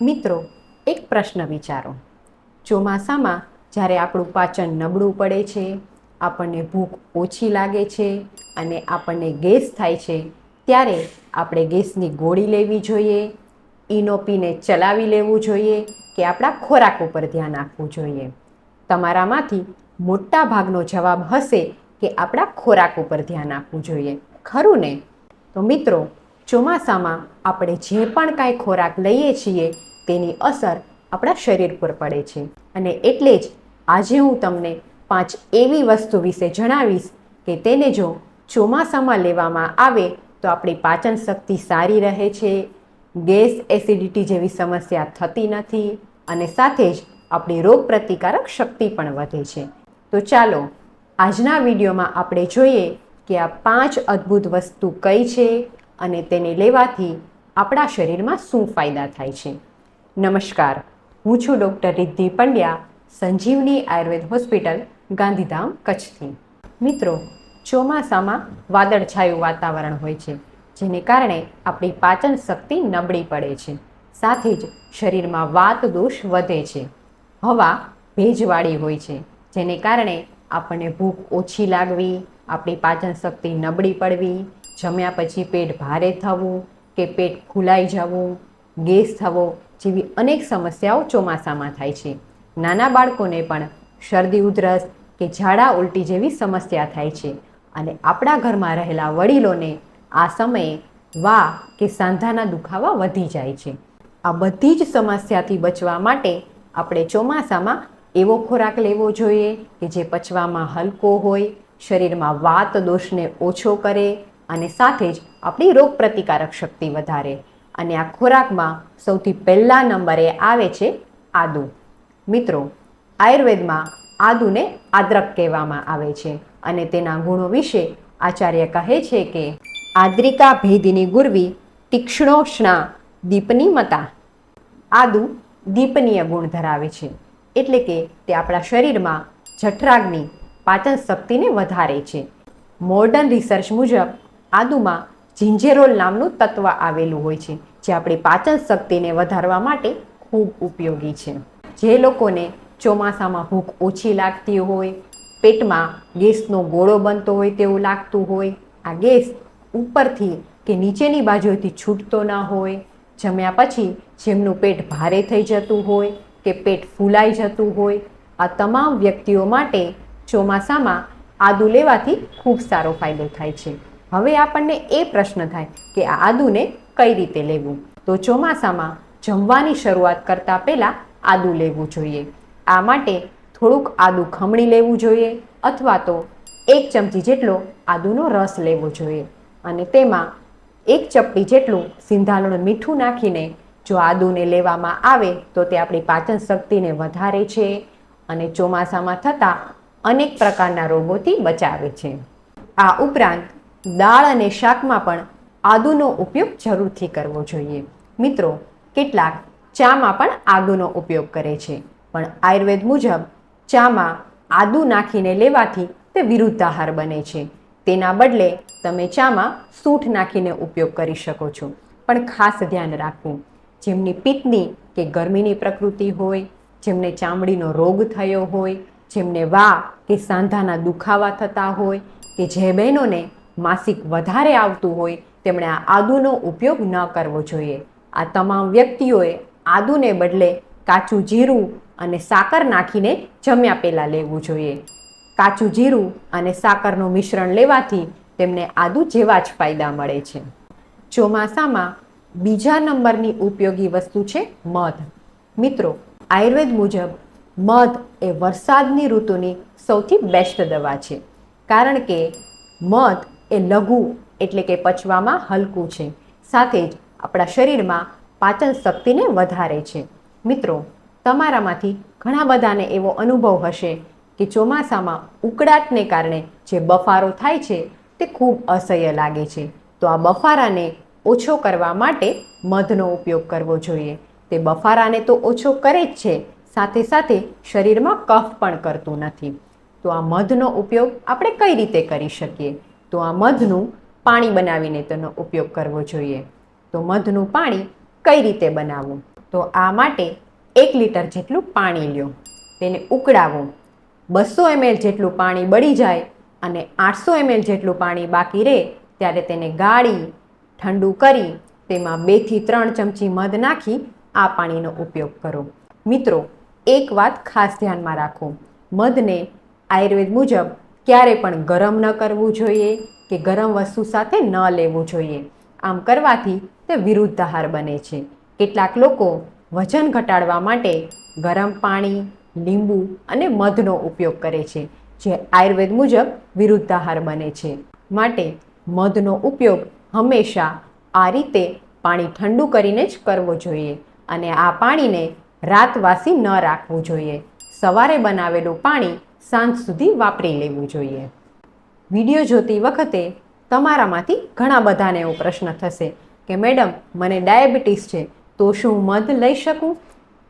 મિત્રો, એક પ્રશ્ન વિચારો. ચોમાસામાં જ્યારે આપણું પાચન નબળું પડે છે, આપણને ભૂખ ઓછી લાગે છે અને આપણને ગેસ થાય છે, ત્યારે આપણે ગેસની ગોળી લેવી જોઈએ, ઇનોપીને ચલાવી લેવું જોઈએ કે આપણા ખોરાક ઉપર ધ્યાન આપવું જોઈએ. તમારામાંથી મોટા ભાગનો જવાબ હશે કે આપણા ખોરાક ઉપર ધ્યાન આપવું જોઈએ. ખરું ને? તો મિત્રો ચોમાસામાં આપણે જે પણ કાંઈ ખોરાક લઈએ છીએ, તેની અસર આપણા શરીર પર પડે છે. અને એટલે જ આજે હું તમને પાંચ એવી વસ્તુ વિશે જણાવીશ કે તેને જો ચોમાસામાં લેવામાં આવે, તો આપણી પાચન શક્તિ સારી રહે છે, ગેસ એસિડિટી જેવી સમસ્યા થતી નથી અને સાથે જ આપણી રોગ પ્રતિકારક શક્તિ પણ વધે છે. તો ચાલો, આજના વિડીયોમાં આપણે જોઈએ કે આ પાંચ અદ્ભુત વસ્તુ કઈ છે અને તેને લેવાથી આપણા શરીરમાં શું ફાયદા થાય છે. નમસ્કાર, હું છું ડૉક્ટર રિદ્ધિ પંડ્યા, સંજીવની આયુર્વેદ હોસ્પિટલ, ગાંધીધામ, કચ્છથી. મિત્રો, ચોમાસામાં વાદળછાયું વાતાવરણ હોય છે, જેને કારણે આપણી પાચન શક્તિ નબળી પડે છે, સાથે જ શરીરમાં વાત દોષ વધે છે. હવા ભેજવાળી હોય છે, જેને કારણે આપણને ભૂખ ઓછી લાગવી, આપણી પાચન શક્તિ નબળી પડવી જમ્યા પછી પેટ ભારે થવું કે પેટ ફૂલાઈ જવું, ગેસ થવો જેવી અનેક સમસ્યાઓ ચોમાસામાં થાય છે. નાના બાળકોને પણ શરદી ઉધરસ કે ઝાડા ઉલટી જેવી સમસ્યા થાય છે અને આપણા ઘરમાં રહેલા વડીલોને આ સમયે વા કે સાંધાના દુખાવા વધી જાય છે. આ બધી જ સમસ્યાથી બચવા માટે આપણે ચોમાસામાં એવો ખોરાક લેવો જોઈએ કે જે પચવામાં હલકો હોય, શરીરમાં વાત દોષને ઓછો કરે અને સાથે જ આપણી રોગ પ્રતિકારક શક્તિ વધારે. અને આ ખોરાકમાં સૌથી પહેલા નંબરે આવે છે આદુ. મિત્રો, આયુર્વેદમાં આદુને આદ્રક કહેવામાં આવે છે અને તેના ગુણો વિશે આચાર્ય કહે છે કે આદ્રિકા ભેદીની ગુરવી તીક્ષ્ણોષ્ણા દીપની મતા. આદુ દીપનીય ગુણ ધરાવે છે એટલે કે તે આપણા શરીરમાં જઠરાગ્નિ પાચન શક્તિને વધારે છે. મોડર્ન રિસર્ચ મુજબ આદુમાં જિંજેરોલ નામનું તત્વ આવેલું હોય છે, જે આપણી પાચન શક્તિને વધારવા માટે ખૂબ ઉપયોગી છે. જે લોકોને ચોમાસામાં ભૂખ ઓછી લાગતી હોય, પેટમાં ગેસનો ગોળો બનતો હોય તેવું લાગતું હોય, આ ગેસ ઉપરથી કે નીચેની બાજુએથી છૂટતો ના હોય, જમ્યા પછી જેમનું પેટ ભારે થઈ જતું હોય કે પેટ ફૂલાઈ જતું હોય, આ તમામ વ્યક્તિઓ માટે ચોમાસામાં આદુ લેવાથી ખૂબ સારો ફાયદો થાય છે. હવે આપણને એ પ્રશ્ન થાય કે આ આદુને કઈ રીતે લેવું? તો ચોમાસામાં જમવાની શરૂઆત કરતાં પહેલાં આદુ લેવું જોઈએ. આ માટે થોડુંક આદુ ખમણી લેવું જોઈએ અથવા તો એક ચમચી જેટલો આદુનો રસ લેવો જોઈએ. અને તેમાં એક ચપટી જેટલું સિંધાલુણ મીઠું નાખીને જો આદુને લેવામાં આવે તો તે આપણી પાચન શક્તિને વધારે છે અને ચોમાસામાં થતા અનેક પ્રકારના રોગોથી બચાવે છે. આ ઉપરાંત દાળ અને શાકમાં પણ આદુનો ઉપયોગ જરૂરથી કરવો જોઈએ. મિત્રો, કેટલાક ચામાં પણ આદુનો ઉપયોગ કરે છે, પણ આયુર્વેદ મુજબ ચામાં આદુ નાખીને લેવાથી તે વિરુદ્ધ આહાર બને છે. તેના બદલે તમે ચામાં સૂંઠ નાખીને ઉપયોગ કરી શકો છો. પણ ખાસ ધ્યાન રાખવું. જેમની પિત્તની કે ગરમીની પ્રકૃતિ હોય, જેમને ચામડીનો રોગ થયો હોય, જેમને વા કે સાંધાના દુખાવા થતા હોય, કે જે બહેનોને માસિક વધારે આવતું હોય, તેમણે આ આદુનો ઉપયોગ ન કરવો જોઈએ. આ તમામ વ્યક્તિઓએ આદુને બદલે કાચું જીરું અને સાકર નાખીને જમ્યા પહેલાં લેવું જોઈએ. કાચું જીરું અને સાકરનું મિશ્રણ લેવાથી તેમને આદુ જેવા જ ફાયદા મળે છે. ચોમાસામાં બીજા નંબરની ઉપયોગી વસ્તુ છે મધ. મિત્રો, આયુર્વેદ મુજબ મધ એ વરસાદની ઋતુની સૌથી બેસ્ટ દવા છે. કારણ કે મધ એ લઘુ એટલે કે પચવામાં હલકું છે. સાથે જ આપણા શરીરમાં પાચન શક્તિને વધારે છે. મિત્રો, તમારામાંથી ઘણા બધાને એવો અનુભવ હશે કે ચોમાસામાં ઉકળાટને કારણે જે બફારો થાય છે તે ખૂબ અસહ્ય લાગે છે. તો આ બફારાને ઓછો કરવા માટે મધનો ઉપયોગ કરવો જોઈએ. તે બફારાને તો ઓછો કરે જ છે, સાથે સાથે શરીરમાં કફ પણ કરતું નથી. તો આ મધનો ઉપયોગ આપણે કઈ રીતે કરી શકીએ? તો આ મધનું પાણી બનાવીને તેનો ઉપયોગ કરવો જોઈએ. તો મધનું પાણી કઈ રીતે બનાવવું? તો આ માટે એક લીટર જેટલું પાણી લ્યો. તેને ઉકળાવો. બસો એમએલ જેટલું પાણી બળી જાય અને આઠસો એમએલ જેટલું પાણી બાકી રહે ત્યારે તેને ગાળી, ઠંડુ કરી, તેમાં બેથી ત્રણ ચમચી મધ નાખી આ પાણીનો ઉપયોગ કરો. મિત્રો, એક વાત ખાસ ધ્યાનમાં રાખો. મધને આયુર્વેદ મુજબ ક્યારે પણ ગરમ ન કરવું જોઈએ કે ગરમ વસ્તુ સાથે ન લેવું જોઈએ. આમ કરવાથી તે વિરુદ્ધ આહાર બને છે. કેટલાક લોકો વજન ઘટાડવા માટે ગરમ પાણી, લીંબુ અને મધનો ઉપયોગ કરે છે, જે આયુર્વેદ મુજબ વિરુદ્ધ આહાર બને છે. માટે મધનો ઉપયોગ હંમેશા આ રીતે પાણી ઠંડુ કરીને જ કરવો જોઈએ અને આ પાણીને રાતવાસી ન રાખવું જોઈએ. સવારે બનાવેલું પાણી સાંજ સુધી વાપરી લેવું જોઈએ. વીડિયો જોતી વખતે તમારામાંથી ઘણા બધાને એવો પ્રશ્ન થશે કે, મેડમ, મને ડાયાબિટીસ છે, તો શું મધ લઈ શકું?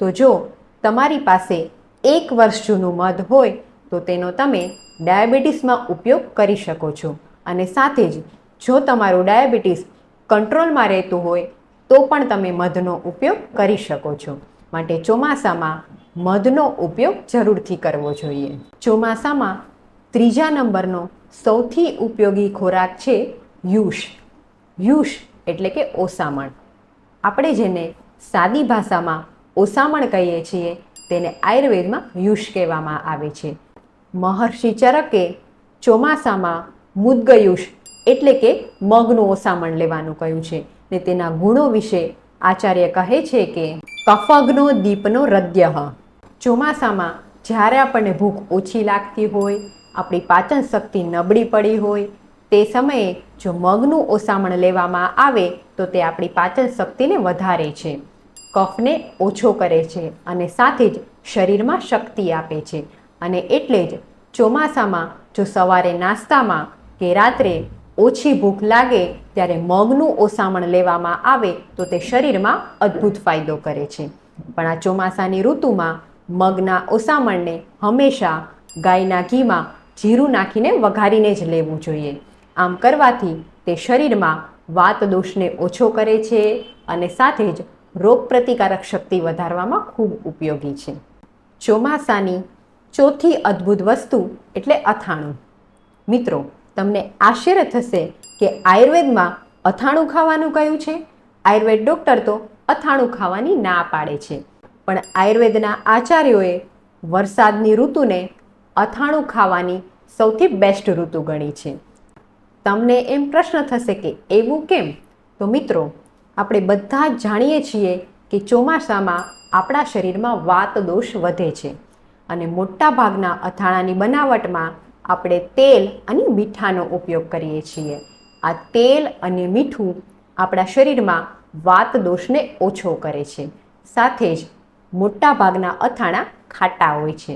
તો જો તમારી પાસે એક વર્ષ જૂનું મધ હોય, તો તેનો તમે ડાયાબિટીસમાં ઉપયોગ કરી શકો છો. અને સાથે જ જો તમારું ડાયાબિટીસ કંટ્રોલમાં રહેતું હોય, તો પણ તમે મધનો ઉપયોગ કરી શકો છો. માટે ચોમાસામાં મધનો ઉપયોગ જરૂરથી કરવો જોઈએ. ચોમાસામાં ત્રીજા નંબરનો સૌથી ઉપયોગી ખોરાક છે યુશ. યુશ એટલે કે ઓસામણ. આપણે જેને સાદી ભાષામાં ઓસામણ કહીએ છીએ, તેને આયુર્વેદમાં યુશ કહેવામાં આવે છે. મહર્ષિ ચરકે ચોમાસામાં મુદ્ગયુષ એટલે કે મગનું ઓસામણ લેવાનું કહ્યું છે. ને તેના ગુણો વિશે આચાર્ય કહે છે કે કફગ્નો દીપનો રદ્ય ચોમાસામાં જ્યારે આપણને ભૂખ ઓછી લાગતી હોય, આપણી પાચન શક્તિ નબળી પડી હોય, તે સમયે જો મગનું ઓસામણ લેવામાં આવે, તો તે આપણી પાચન શક્તિને વધારે છે. કફને ઓછો કરે છે અને સાથે જ શરીરમાં શક્તિ આપે છે. અને એટલે જ ચોમાસામાં જો સવારે નાસ્તામાં કે રાત્રે ઓછી ભૂખ લાગે, ત્યારે મગનું ઓસામણ લેવામાં આવે, તો તે શરીરમાં અદ્ભુત ફાયદો કરે છે. પણ આ ચોમાસાની ઋતુમાં મગના ઓસામણને હંમેશા ગાયના ઘીમાં જીરું નાખીને વઘારીને જ લેવું જોઈએ. આમ કરવાથી તે શરીરમાં વાત દોષને ઓછો કરે છે અને સાથે જ રોગપ્રતિકારક શક્તિ વધારવામાં ખૂબ ઉપયોગી છે. ચોમાસાની ચોથી અદ્ભુત વસ્તુ એટલે અથાણું. મિત્રો, તમને આશ્ચર્ય થશે કે આયુર્વેદમાં અથાણું ખાવાનું કયું છે? આયુર્વેદ ડૉક્ટર તો અથાણું ખાવાની ના પાડે છે. પણ આયુર્વેદના આચાર્યોએ વરસાદની ઋતુને અથાણું ખાવાની સૌથી બેસ્ટ ઋતુ ગણી છે. તમને એમ પ્રશ્ન થશે કે એવું કેમ? તો મિત્રો, આપણે બધા જ જાણીએ છીએ કે ચોમાસામાં આપણા શરીરમાં વાત દોષ વધે છે અને મોટા ભાગના અથાણાની બનાવટમાં આપણે તેલ અને મીઠાનો ઉપયોગ કરીએ છીએ. આ તેલ અને મીઠું આપણા શરીરમાં વાત દોષને ઓછો કરે છે. સાથે જ મોટા ભાગના અથાણા ખાટા હોય છે.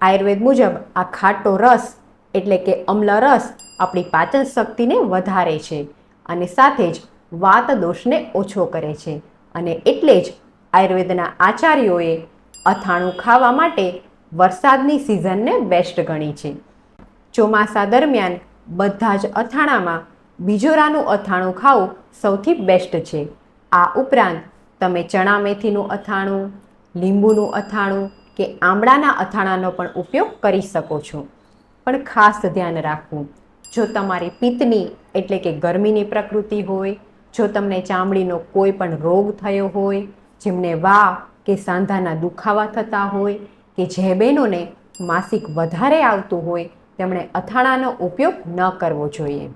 આયુર્વેદ મુજબ આ ખાટો રસ એટલે કે અમ્લ રસ આપણી પાચન શક્તિને વધારે છે અને સાથે જ વાત દોષને ઓછો કરે છે અને એટલે જ આયુર્વેદના આચાર્યોએ અથાણું ખાવા માટે વરસાદની સિઝનને બેસ્ટ ગણી છે. ચોમાસા દરમિયાન બધા જ અથાણામાં બીજોરાનું અથાણું ખાવું સૌથી બેસ્ટ છે. આ ઉપરાંત તમે ચણા મેથીનું અથાણું લીંબુનું અથાણું કે આમળાના અથાણાનો પણ ઉપયોગ કરી શકો છો. પણ ખાસ ધ્યાન રાખવું. જો તમારી પિત્તની એટલે કે ગરમીની પ્રકૃતિ હોય, જો તમને ચામડીનો કોઈ પણ રોગ થયો હોય, જેમને વા કે સાંધાના દુખાવા થતા હોય, કે જે બહેનોને માસિક વધારે આવતું હોય, તેમણે અથાણાનો ઉપયોગ ન કરવો જોઈએ.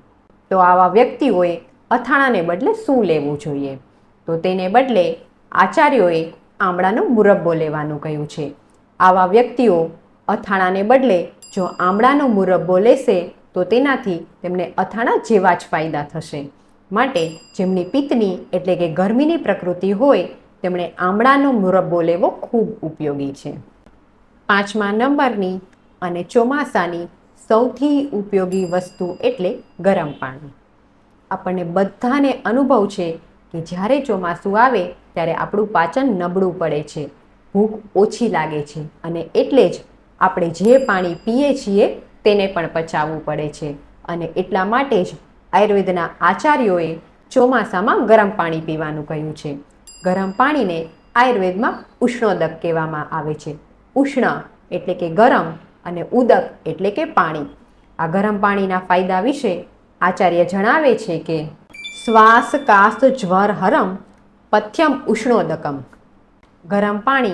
તો આવા વ્યક્તિઓએ અથાણાને બદલે શું લેવું જોઈએ? તો તેને બદલે આચાર્યોએ આમળાનો મુરબ્બો લેવાનું કહ્યું છે. આવા વ્યક્તિઓ અથાણાને બદલે જો આમળાનો મુરબ્બો લેશે, તો તેનાથી તેમને અથાણા જેવા જ ફાયદા થશે. માટે જેમની પિત્તની એટલે કે ગરમીની પ્રકૃતિ હોય, તેમણે આમળાનો મુરબ્બો લેવો ખૂબ ઉપયોગી છે. પાંચમા નંબરની અને ચોમાસાની સૌથી ઉપયોગી વસ્તુ એટલે ગરમ પાણી. આપણને બધાને અનુભવ છે કે જ્યારે ચોમાસું આવે ત્યારે આપણું પાચન નબળું પડે છે. ભૂખ ઓછી લાગે છે અને એટલે જ આપણે જે પાણી પીએ છીએ તેને પણ પચાવવું પડે છે. અને એટલા માટે જ આયુર્વેદના આચાર્યોએ ચોમાસામાં ગરમ પાણી પીવાનું કહ્યું છે. ગરમ પાણીને આયુર્વેદમાં ઉષ્ણોદક કહેવામાં આવે છે. ઉષ્ણ એટલે કે ગરમ અને ઉદક એટલે કે પાણી. આ ગરમ પાણીના ફાયદા વિશે આચાર્ય જણાવે છે કે શ્વાસ કાસ્ત જ્વર હરમ પથ્યમ ઉષ્ણોદકમ. ગરમ પાણી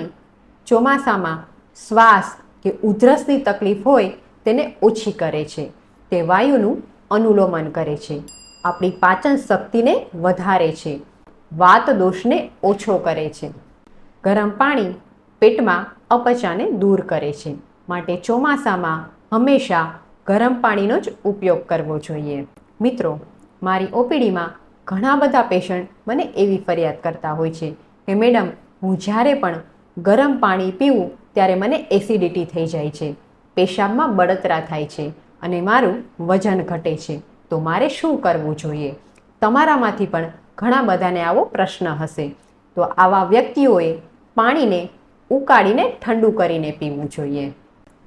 ચોમાસામાં શ્વાસ કે ઉધરસની તકલીફ હોય તેને ઓછી કરે છે. તે વાયુનું અનુલોમન કરે છે. આપણી પાચન શક્તિને વધારે છે. વાત દોષને ઓછો કરે છે. ગરમ પાણી પેટમાં અપચાને દૂર કરે છે. માટે ચોમાસામાં હંમેશા ગરમ પાણીનો જ ઉપયોગ કરવો જોઈએ. મિત્રો, મારી ઓપીડીમાં ઘણા બધા પેશન્ટ મને એવી ફરિયાદ કરતા હોય છે કે, મેડમ, હું જ્યારે પણ ગરમ પાણી પીવું ત્યારે મને એસિડિટી થઈ જાય છે, પેશાબમાં બળતરા થાય છે અને મારું વજન ઘટે છે. તો મારે શું કરવું જોઈએ? તમારામાંથી પણ ઘણા બધાને આવો પ્રશ્ન હશે. તો આવા વ્યક્તિઓએ પાણીને ઉકાળીને ઠંડુ કરીને પીવું જોઈએ.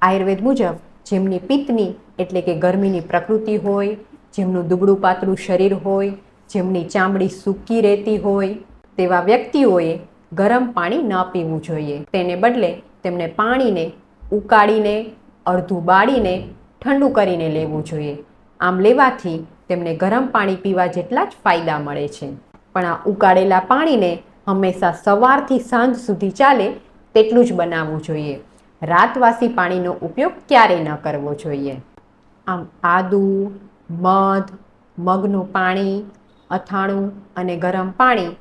આયુર્વેદ મુજબ, જેમની પિત્તની એટલે કે ગરમીની પ્રકૃતિ હોય, જેમનું દુબળું પાતળું શરીર હોય જેમની ચામડી સૂકી રહેતી હોય, તેવા વ્યક્તિઓએ ગરમ પાણી ન પીવું જોઈએ. તેને બદલે તેમને પાણીને ઉકાળીને, અડધું બાળીને ઠંડુ કરીને લેવું જોઈએ. આમ લેવાથી તેમને ગરમ પાણી પીવા જેટલા જ ફાયદા મળે છે. પણ આ ઉકાળેલા પાણીને હંમેશા સવારથી સાંજ સુધી ચાલે તેટલું જ બનાવવું જોઈએ. રાતવાસી પાણીનો ઉપયોગ ક્યારેય ન કરવો જોઈએ? આમ આદુ, મધ, મગનું પાણી અથાણું અને ગરમ પાણી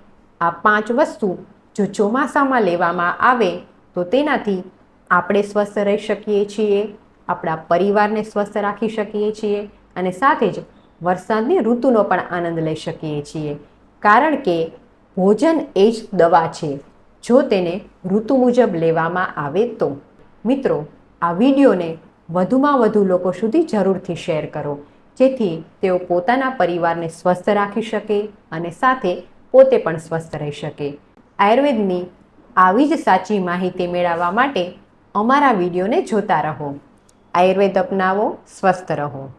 આ પાંચ વસ્તુ જો ચોમાસામાં લેવામાં આવે તો તેનાથી આપણે સ્વસ્થ રહી શકીએ છીએ, આપણા પરિવારને સ્વસ્થ રાખી શકીએ છીએ અને સાથે જ વરસાદની ઋતુનો પણ આનંદ લઈ શકીએ છીએ. કારણ કે ભોજન એ જ દવા છે. જો તેને ઋતુ મુજબ લેવામાં આવે તો મિત્રો, આ વિડીયોને વધુમાં વધુ લોકો સુધી જરૂરથી શેર કરો. જેથી તેઓ પોતાના પરિવારને સ્વસ્થ રાખી શકે અને સાથે પોતે પણ સ્વસ્થ રહી શકે. આયુર્વેદની આવી જ સાચી માહિતી મેળવવા માટે અમારા વિડીયોને જોતા રહો. આયુર્વેદ અપનાવો, સ્વસ્થ રહો.